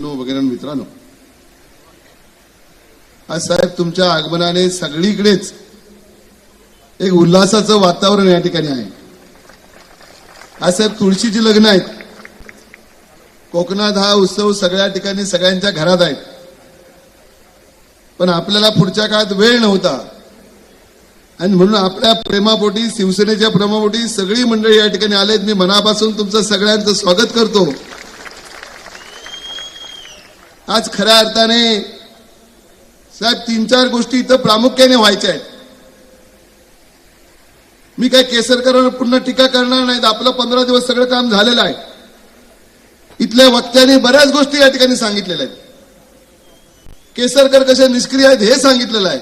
वगैरे मित्रांनो. आज साहेब तुमच्या आगमनाने सगळीकडेच एक उल्हासाचं वातावरण या ठिकाणी आहे. आज साहेब तुळशीची लग्न आहेत. कोकणात हा उत्सव सगळ्या ठिकाणी सगळ्यांच्या घरात आहे. पण आपल्याला पुढच्या काळात वेळ नव्हता. आणि म्हणून आपल्या प्रेमापोटी शिवसेनेच्या प्रेमापोटी सगळी मंडळी या ठिकाणी आलेत. मी मनापासून तुमचं सगळ्यांचं स्वागत करतो. आज खऱ्या अर्थाने साहेब तीन चार गोष्टी इथं प्रामुख्याने व्हायच्या आहेत. मी काय केसरकरांना पुन्हा टीका करणार नाहीत. आपलं पंधरा दिवस सगळं काम झालेलं आहे. इथल्या वक्त्याने बऱ्याच गोष्टी या ठिकाणी सांगितलेल्या आहेत. केसरकर कसे निष्क्रिय आहेत हे सांगितलेलं आहे.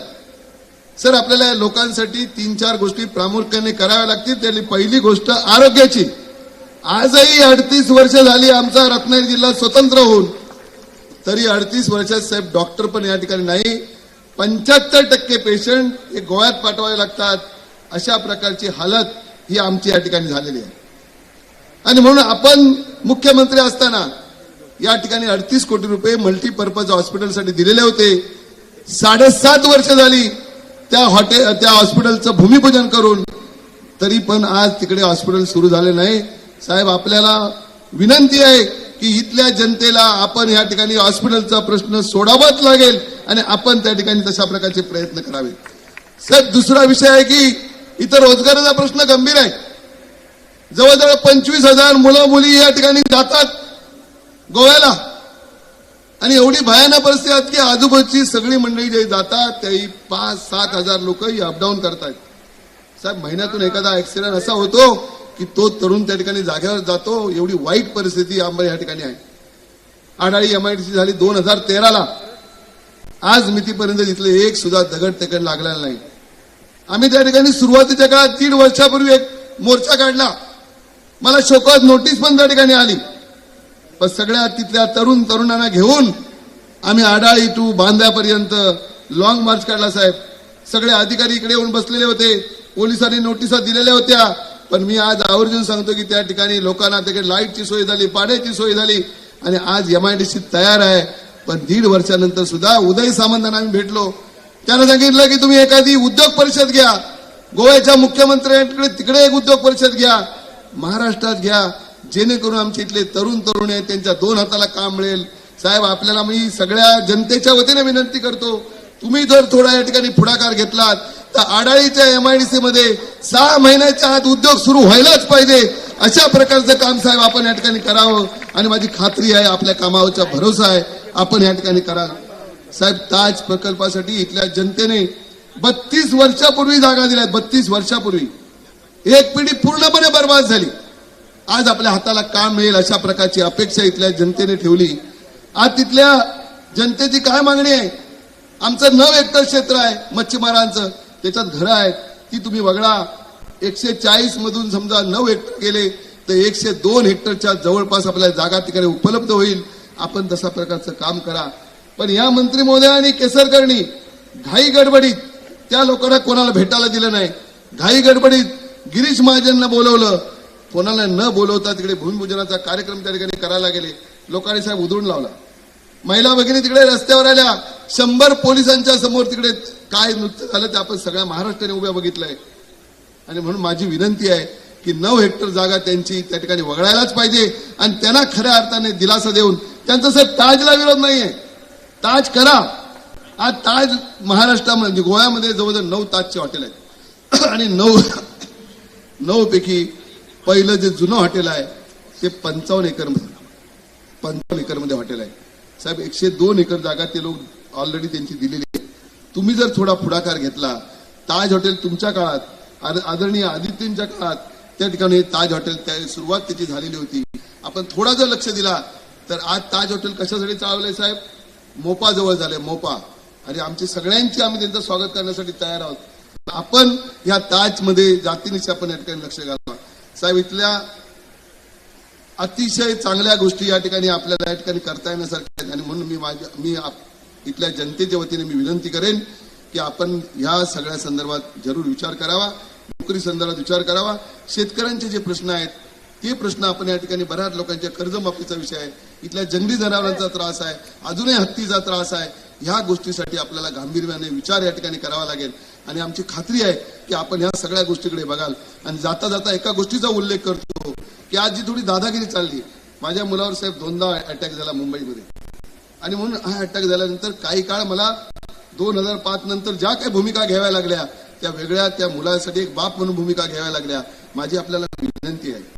सर आपल्याला या लोकांसाठी तीन चार गोष्टी प्रामुख्याने कराव्या लागतील. त्यातली पहिली गोष्ट आरोग्याची. आजही अडतीस वर्ष झाली आमचा रत्नागिरी जिल्हा स्वतंत्र होऊन तरी अडतीस वर्षात साहेब डॉक्टर पण या ठिकाणी नाही. पंच्याहत्तर टक्के पेशंट हे गोव्यात पाठवावे लागतात. अशा प्रकारची हालत ही आमची या ठिकाणी झालेली आहे. आणि म्हणून आपण मुख्यमंत्री असताना या ठिकाणी अडतीस कोटी रुपये मल्टीपर्पज हॉस्पिटलसाठी दिलेले होते. साडेसात वर्ष झाली त्या हॉटेल त्या हॉस्पिटलचं भूमिपूजन करून. तरी पण आज तिकडे हॉस्पिटल सुरू झाले नाही. साहेब आपल्याला विनंती आहे की इथल्या जनतेला आपण या ठिकाणी हॉस्पिटलचा प्रश्न सोडावाच लागेल आणि आपण त्या ठिकाणी तशा प्रकारचे प्रयत्न करावे. साहेब दुसरा विषय आहे की इथं रोजगाराचा प्रश्न गंभीर आहे. जवळजवळ पंचवीस हजार मुलं मुली या ठिकाणी जातात गोव्याला. आणि एवढी भयानक परिस्थिती आहेत की आजूबाजूची सगळी मंडळी जे जातात त्याही पाच सात हजार लोक अपडाऊन करतात साहेब महिन्यातून एखादा ऍक्सिडेंट असा होतो की तो तरुण त्या ठिकाणी जागेवर जातो एवढी वाईट परिस्थिती आंबा या ठिकाणी आहे. आढाळी एमआयडीसी झाली दोन हजार तेराला. आज मितीपर्यंत तिथले एक सुद्धा दगड तगड लागलेला नाही. आम्ही त्या ठिकाणी सुरुवातीच्या काळात तीन वर्षापूर्वी एक मोर्चा काढला. मला शोकात नोटीस पण त्या ठिकाणी आली. पण सगळ्या तिथल्या तरुण तरुणांना घेऊन आम्ही आडाळी टू बांद्यापर्यंत लॉंग मार्च काढला साहेब. सगळे अधिकारी इकडे येऊन बसलेले होते. पोलिसांनी नोटिसा दिलेल्या होत्या. पण मी आज आवर्जून सांगतो की त्या ठिकाणी लोकांना तिकडे लाईटची सोय झाली पाण्याची सोय झाली आणि आज एमआयडीसी तयार आहे. पण दीड वर्षानंतर सुद्धा उदय सामंतांना आम्ही भेटलो. त्यानं सांगितलं की तुम्ही एखादी उद्योग परिषद घ्या. गोव्याच्या मुख्यमंत्र्यांकडे तिकडे एक उद्योग परिषद घ्या. महाराष्ट्रात घ्या. जेणेकरून आमचे इथले तरुण तरुण आहेत त्यांच्या दोन हाताला काम मिळेल. साहेब आपल्याला मी सगळ्या जनतेच्या वतीने विनंती करतो. तुम्ही जर थोडा या ठिकाणी पुढाकार घेतलात तर आडाळीच्या एमआयडीसी मध्ये सहा महिन्याच्या आत उद्योग सुरू व्हायलाच पाहिजे. अशा प्रकारचं काम साहेब आपण या ठिकाणी करावं. आणि माझी खात्री आहे आपल्या कामावरचा भरोसा आहे. आपण या ठिकाणी कराल साहेब ताज प्रकल्पासाठी इथल्या जनतेने बत्तीस वर्षापूर्वी जागा दिल्या बत्तीस वर्षापूर्वी. एक पिढी पूर्णपणे बर्बाद झाली. आज आपल्या हाताला काम मिळेल अशा प्रकारची अपेक्षा इथल्या जनतेने ठेवली. आज तिथल्या जनतेची काय मागणी आहे? आमचं नऊ हेक्टर क्षेत्र आहे मच्छीमारांचं. त्याच्यात घरं आहेत. ती तुम्ही वगळा एकशे चाळीस मधून समजा नऊ हेक्टर गेले तर एकशे दोन हेक्टरच्या जवळपास आपल्या जागा तिकडे उपलब्ध होईल. आपण तशा प्रकारचं काम करा. पण या मंत्री महोदयांनी केसरकरणी घाई गडबडीत त्या लोकांना कोणाला भेटायला दिलं नाही. घाई गडबडीत गिरीश महाजनना बोलवलं. कोणाला न बोलवता तिकडे भूमिपूजनाचा कार्यक्रम त्या ठिकाणी करायला गेले. लोकांनी साहेब उधळून लावला. महिला भगिनी तिकडे रस्त्यावर आल्या. शंभर पोलिसांच्या समोर तिकडे काय नृत्य झालं ते आपण सगळ्या महाराष्ट्राने उभ्या बघितलंय. आणि म्हणून माझी विनंती आहे की नऊ हेक्टर जागा त्यांची त्या ठिकाणी वगळायलाच पाहिजे आणि त्यांना खऱ्या अर्थाने दिलासा देऊन त्यांचा साहेब ताजला विरोध नाहीये. ताज करा. आज ताज महाराष्ट्रामध्ये म्हणजे गोव्यामध्ये जवळजवळ नऊ ताजचे हॉटेल आहेत. आणि नऊ नऊ पैकी पहिलं जे जुनं हॉटेल आहे ते पंचावन्न एकरमध्ये पंचावन्न एकरमध्ये हॉटेल आहे. साहेब एकशे दोन एकर जागा ते लोक ऑलरेडी त्यांची दिलेली तुम्ही जर थोडा पुढाकार घेतला ताज हॉटेल तुमच्या काळात आद- आदरणीय आदित्यंच्या काळात त्या ठिकाणी ताज हॉटेल त्या सुरुवात त्याची झालेली होती. आपण थोडा जर लक्ष दिला तर आज ताज हॉटेल कशासाठी चालवलंय साहेब? मोपा जवळ झाले मोपा. आणि आमची सगळ्यांची आम्ही त्यांचं स्वागत करण्यासाठी तयार आहोत. आपण या ताजमध्ये जातीनिशी आपण या ठिकाणी लक्ष घालावं. साहेब इथल्या अतिशय चांगल्या गोष्टी या ठिकाणी आपल्याला या ठिकाणी करता येण्यासारख्या आहेत आणि म्हणून मी माझ्या मी इथल्या जनतेच्या वतीने मी विनंती करेन की आपण ह्या सगळ्या संदर्भात जरूर विचार करावा नोकरी संदर्भात विचार करावा. शेतकऱ्यांचे जे प्रश्न आहेत ते प्रश्न आपण या ठिकाणी बऱ्याच लोकांच्या कर्जमाफीचा विषय आहे. इथल्या जंगली जनावरांचा त्रास आहे अजूनही हत्तीचा त्रास आहे. ह्या गोष्टीसाठी आपल्याला गांभीर्याने विचार या ठिकाणी करावा लागेल. आणि आमची खात्री आहे की आपण ह्या सगळ्या गोष्टीकडे बघाल. आणि जाता जाता एका गोष्टीचा उल्लेख करतो की आज जी थोडी दादागिरी चालली माझ्या मुलावर साहेब दोनदा अटॅक झाला मुंबईमध्ये. आणि म्हणून हा अटॅक झाल्यानंतर काही काळ मला दोन हजार पाच नंतर ज्या काही भूमिका घ्याव्या लागल्या त्या वेगळ्या त्या मुलासाठी एक बाप म्हणून भूमिका घ्याव्या लागल्या. माझी आपल्याला विनंती आहे.